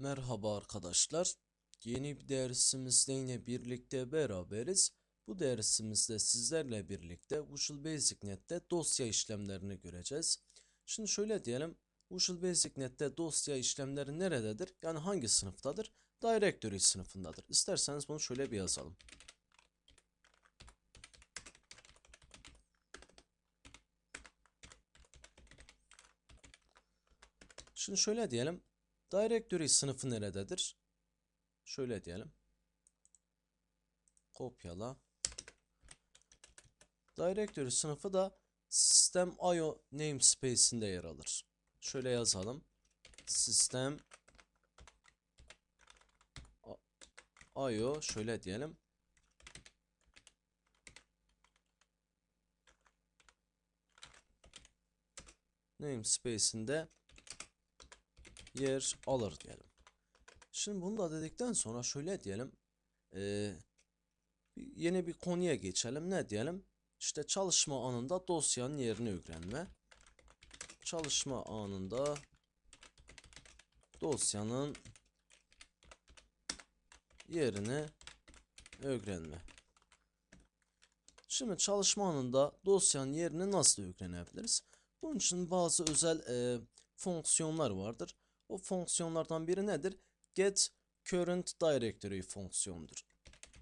Merhaba arkadaşlar. Yeni bir dersimizde yine birlikte beraberiz. Bu dersimizde sizlerle birlikte Visual Basic Net'te dosya işlemlerini göreceğiz. Şimdi şöyle diyelim. Visual Basic Net'te dosya işlemleri nerededir? Yani hangi sınıftadır? Directory sınıfındadır. İsterseniz bunu şöyle bir yazalım. Şimdi şöyle diyelim. Directory sınıfı nerededir? Şöyle diyelim. Kopyala. Directory sınıfı da System IO namespace'inde yer alır. Şöyle yazalım. System IO şöyle diyelim. Namespace'inde yer alır diyelim. Şimdi bunu da dedikten sonra şöyle diyelim. Bir- yeni bir konuya geçelim. Ne diyelim? İşte çalışma anında dosyanın yerini öğrenme. Çalışma anında dosyanın yerini öğrenme. Şimdi çalışma anında dosyanın yerini nasıl öğrenebiliriz? Bunun için bazı özel eee, fonksiyonlar vardır. O fonksiyonlardan biri nedir? Get current directory fonksiyonudur.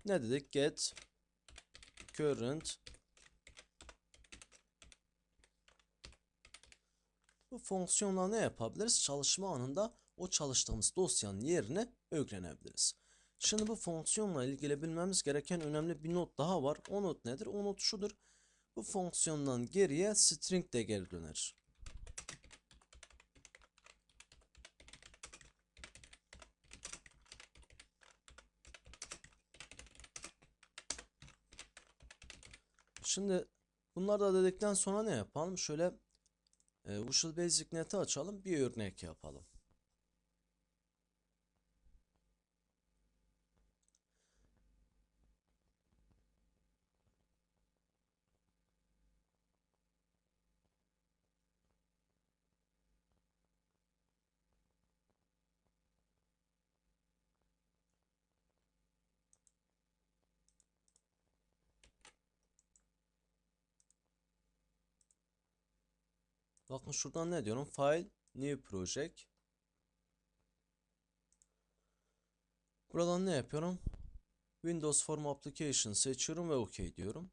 Ne dedik? Get current Bu fonksiyonla ne yapabiliriz? Çalışma anında o çalıştığımız dosyanın yerini öğrenebiliriz. Şimdi bu fonksiyonla ilgili bilmemiz gereken önemli bir not daha var. O not nedir? O not şudur. Bu fonksiyondan geriye string de geri döner. Şimdi bunları da dedikten sonra ne yapalım? Şöyle e, Visual Basic Net'i açalım. Bir örnek yapalım. Bakın şuradan ne diyorum? File, New Project. Buradan ne yapıyorum? Windows Form Application seçiyorum ve OK diyorum.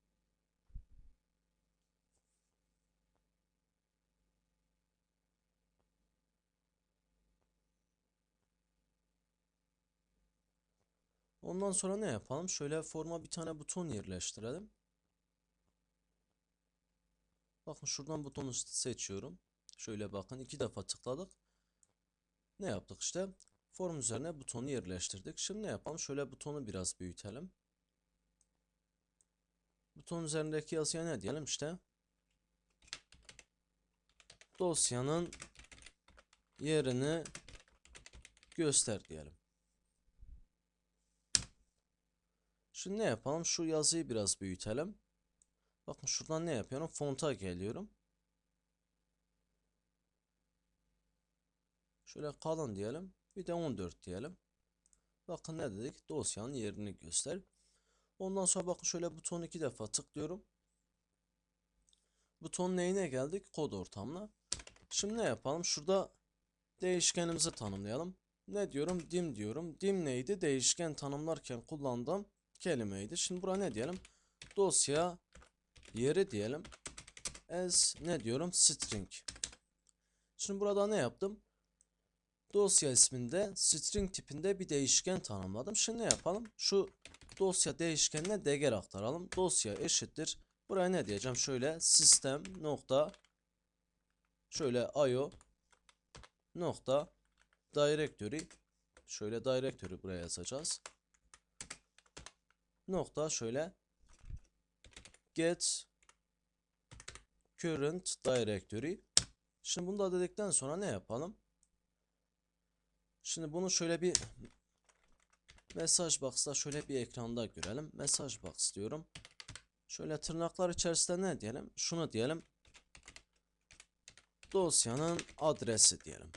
Ondan sonra ne yapalım? Şöyle forma bir tane buton yerleştirelim. Bakın şuradan butonu seçiyorum. Şöyle bakın iki defa tıkladık. Ne yaptık işte? Form üzerine butonu yerleştirdik. Şimdi ne yapalım? Şöyle butonu biraz büyütelim. Buton üzerindeki yazıya ne diyelim işte? Dosyanın yerini göster diyelim. Şimdi ne yapalım? Şu yazıyı biraz büyütelim. Bakın şuradan ne yapıyorum? Fonta geliyorum. Şöyle kalın diyelim. Bir de 14 diyelim. Bakın ne dedik? Dosyanın yerini göster. Ondan sonra bakın şöyle butonu iki defa tıklıyorum. Buton neyine geldik? Kod ortamına. Şimdi ne yapalım? Şurada değişkenimizi tanımlayalım. Ne diyorum? Dim diyorum. Dim neydi? Değişken tanımlarken kullandığım kelimeydi. Şimdi buraya ne diyelim? Dosya yeri diyelim. As ne diyorum? String. Şimdi burada ne yaptım? Dosya isminde string tipinde bir değişken tanımladım. Şimdi ne yapalım? Şu dosya değişkenine değer aktaralım. Dosya eşittir. Buraya ne diyeceğim? Şöyle sistem nokta şöyle io nokta directory şöyle directory buraya yazacağız. Nokta şöyle get current directory. Şimdi bunu da dedikten sonra ne yapalım? Şimdi bunu şöyle bir mesaj box'ta şöyle bir ekranda görelim. Mesaj box diyorum. Şöyle tırnaklar içerisinde ne diyelim? Şunu diyelim. Dosyanın adresi diyelim.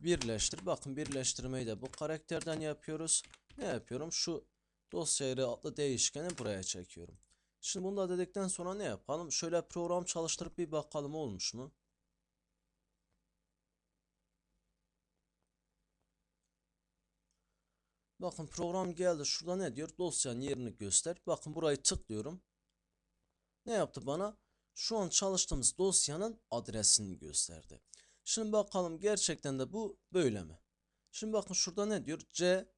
birleştir. Bakın birleştirmeyi de bu karakterden yapıyoruz. Ne yapıyorum? Şu dosya yeri adlı değişkeni buraya çekiyorum. Şimdi bunu da dedikten sonra ne yapalım? Şöyle program çalıştırıp bir bakalım olmuş mu? Bakın program geldi. Şurada ne diyor? Dosyanın yerini göster. Bakın burayı tıklıyorum. Ne yaptı bana? Şu an çalıştığımız dosyanın adresini gösterdi. Şimdi bakalım gerçekten de bu böyle mi? Şimdi bakın şurada ne diyor? C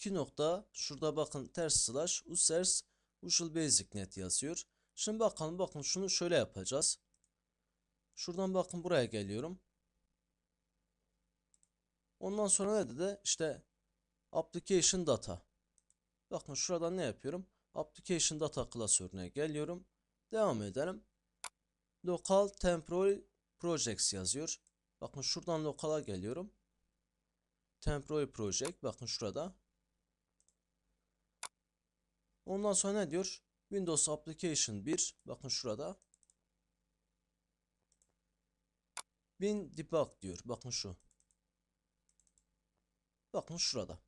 2 nokta şurada bakın ters slash users Visual Basic Net yazıyor. Şimdi bakalım bakın şunu şöyle yapacağız. Şuradan bakın buraya geliyorum. Ondan sonra ne dedi? İşte application data. Bakın şuradan ne yapıyorum? Application data klasörüne geliyorum. Devam edelim. Local temporary projects yazıyor. Bakın şuradan local'a geliyorum. Temporary project bakın şurada. Ondan sonra ne diyor? Windows Application 1 bakın şurada. Bin debug diyor. Bakın şu. Bakın şurada.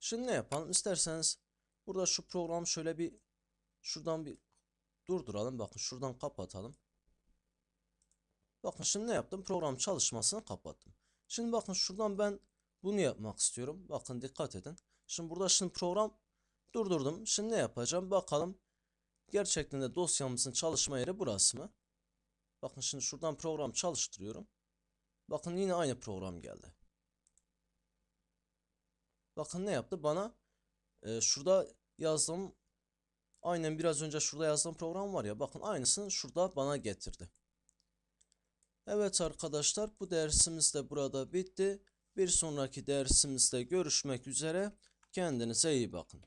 Şimdi ne yapalım? İsterseniz burada şu programı şöyle bir şuradan bir durduralım. Bakın şuradan kapatalım. Bakın şimdi ne yaptım? Program çalışmasını kapattım. Şimdi bakın şuradan ben bunu yapmak istiyorum. Bakın dikkat edin. Şimdi burada şimdi program durdurdum. Şimdi ne yapacağım? Bakalım. Gerçekten de dosyamızın çalışma yeri burası mı? Bakın şimdi şuradan program çalıştırıyorum. Bakın yine aynı program geldi. Bakın ne yaptı? Bana e, şurada yazdığım aynen biraz önce şurada yazdığım program var ya. Bakın aynısını şurada bana getirdi. Evet arkadaşlar bu dersimiz de burada bitti. Bir sonraki dersimizde görüşmek üzere. Kendinize iyi bakın.